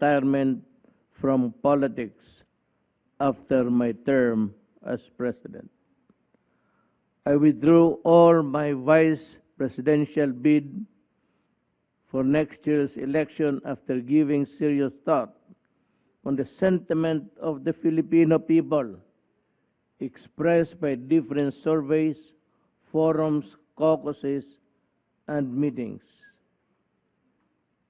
retirement from politics after my term as president. I withdrew all my vice presidential bid for next year's election after giving serious thought on the sentiment of the Filipino people expressed by different surveys, forums, caucuses, and meetings.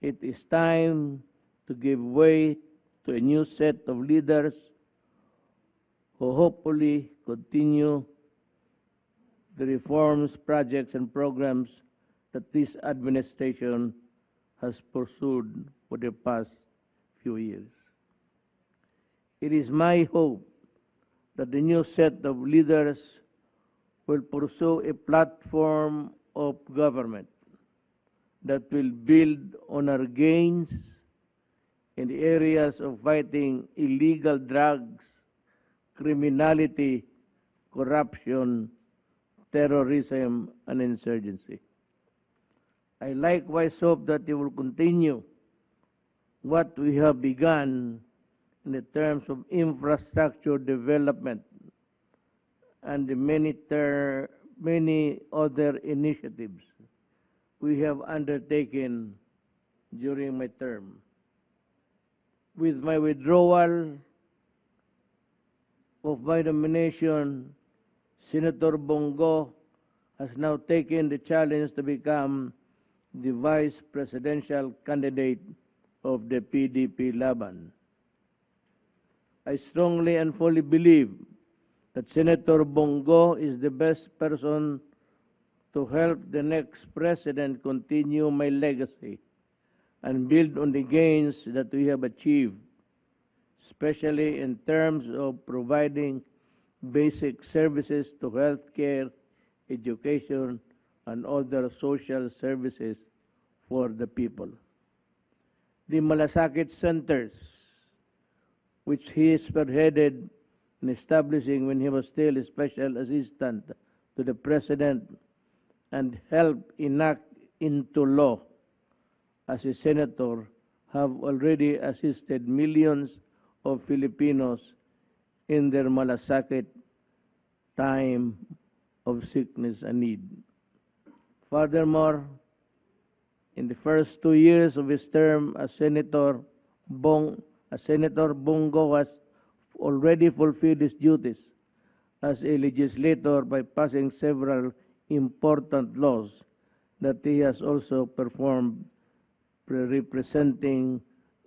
It is time to give way to a new set of leaders who hopefully continue the reforms, projects, and programs that this administration has pursued for the past few years. It is my hope that the new set of leaders will pursue a platform of government that will build on our gains in the areas of fighting illegal drugs, criminality, corruption, terrorism, and insurgency. I likewise hope that you will continue what we have begun in the terms of infrastructure development and the many, many other initiatives we have undertaken during my term. With my withdrawal of my nomination, Senator Bongo has now taken the challenge to become the vice presidential candidate of the PDP Laban. I strongly and fully believe that Senator Bongo is the best person to help the next president continue my legacy and build on the gains that we have achieved, especially in terms of providing basic services to healthcare, education, and other social services for the people. The Malasakit Centers, which he spearheaded in establishing when he was still a special assistant to the president and helped enact into law as a senator, have already assisted millions of Filipinos in their malasakit time of sickness and need. Furthermore, in the first two years of his term as senator, Bong, as Senator Bongo has already fulfilled his duties as a legislator by passing several important laws that he has also performed representing